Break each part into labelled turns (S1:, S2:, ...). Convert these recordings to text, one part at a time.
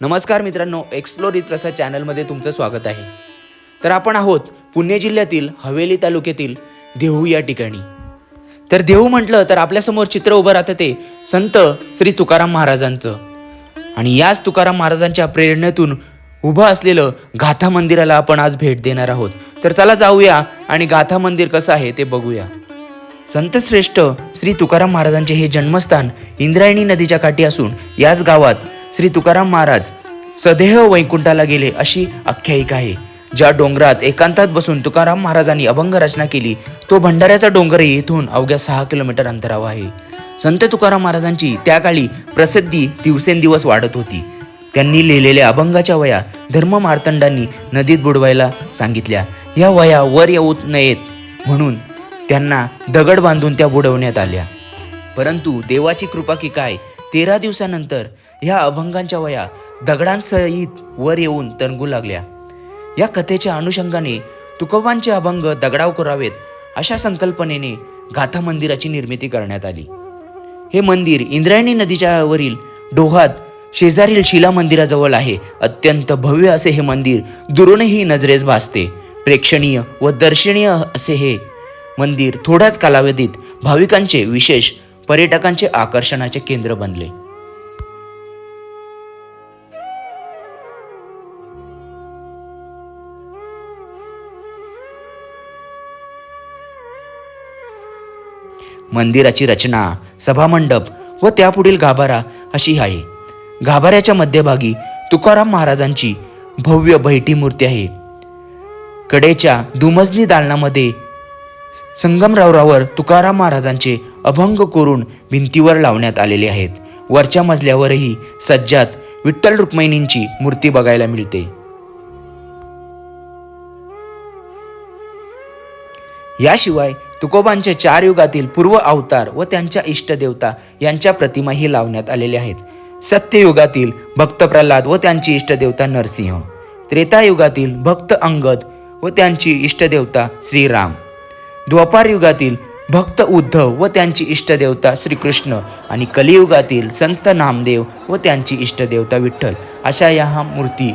S1: नमस्कार मित्रांनो explore with प्रसाद चॅनलमध्ये तुमचं स्वागत आहे. तर आपण आहोत पुणे जिल्ह्यातील हवेली तालुक्यातील देहू या ठिकाणी. तर देहू म्हटलं तर आपल्यासमोर चित्र उभं राहतं ते संत श्री तुकाराम महाराजांचं. आणि याच तुकाराम महाराजांच्या प्रेरणेतून उभं असलेलं गाथा मंदिराला आपण आज भेट देणार आहोत. तर चला जाऊया आणि गाथा मंदिर कसं आहे ते बघूया. संतश्रेष्ठ श्री तुकाराम महाराजांचे हे जन्मस्थान इंद्रायणी नदीच्या काठी असून याच गावात श्री तुकाराम महाराज सदेह वैकुंठाला गेले अशी आख्यायिका आहे. ज्या डोंगरात एकांतात बसून तुकाराम महाराजांनी अभंग रचना केली तो भंडाऱ्याचा डोंगरही येथून अवघ्या सहा किलोमीटर अंतरावर आहे. संत तुकाराम महाराजांची त्या काळी प्रसिद्धी दिवसेंदिवस वाढत होती. त्यांनी लिहिलेल्या अभंगाच्या वया धर्म मार्तंडांनी नदीत बुडवायला सांगितल्या. या वया वर येऊ नयेत म्हणून त्यांना दगड बांधून त्या बुडवण्यात आल्या. परंतु देवाची कृपा की काय तेरा दिवसानंतर ह्या अभंगांच्या वया दगडांसहित वर येऊन तणगू लागल्या. या कथेच्या अनुषंगाने तुकोबांचे अभंग दगडाव करावेत अशा संकल्पनेने गाथा मंदिराची निर्मिती करण्यात आली. हे मंदिर इंद्रायणी नदीच्या वरील डोहात शेजारील शिला मंदिराजवळ आहे. अत्यंत भव्य असे हे मंदिर दुरूनही नजरेस भासते. प्रेक्षणीय व दर्शनीय असे हे मंदिर थोड्याच कालावधीत भाविकांचे विशेष पर्यटकांचे आकर्षणाचे केंद्र बनले. मंदिराची रचना सभामंडप व त्यापुढील गाभारा अशी आहे. गाभाऱ्याच्या मध्यभागी तुकाराम महाराजांची भव्य बैठी मूर्ती आहे. कडेच्या दुमजली दालनामध्ये संगमरावरावर तुकाराम महाराजांचे अभंग करून भिंतीवर लावण्यात आलेले आहेत. वरच्या मजल्यावरही सज्जात विठ्ठल रुक्मिणींची मूर्ती बघायला मिळते. याशिवाय तुकोबांच्या चार युगातील पूर्व अवतार व त्यांच्या इष्टदेवता यांच्या प्रतिमाही लावण्यात आलेल्या आहेत. सत्ययुगातील भक्त प्रल्हाद व त्यांची इष्टदेवता नरसिंह. त्रेतायुगातील भक्त अंगद व त्यांची इष्टदेवता श्रीराम. द्वापार युगातील भक्त उद्धव व त्यांची इष्टदेवता श्रीकृष्ण आणि कलियुगातील संत नामदेव व त्यांची इष्टदेवता विठ्ठल अशा या मूर्ती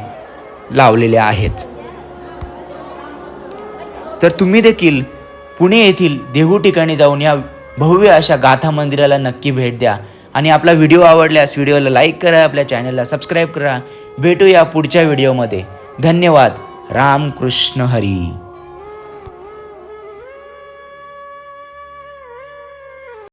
S1: लावलेल्या आहेत. तर तुम्ही देखील पुणे येथील देहू ठिकाणी जाऊन या भव्य अशा गाथा मंदिराला नक्की भेट द्या. आणि आपला व्हिडिओ आवडल्यास व्हिडिओला लाईक करा आपल्या चॅनलला सबस्क्राईब करा. भेटूया पुढच्या व्हिडिओमध्ये. धन्यवाद. राम कृष्ण हरी.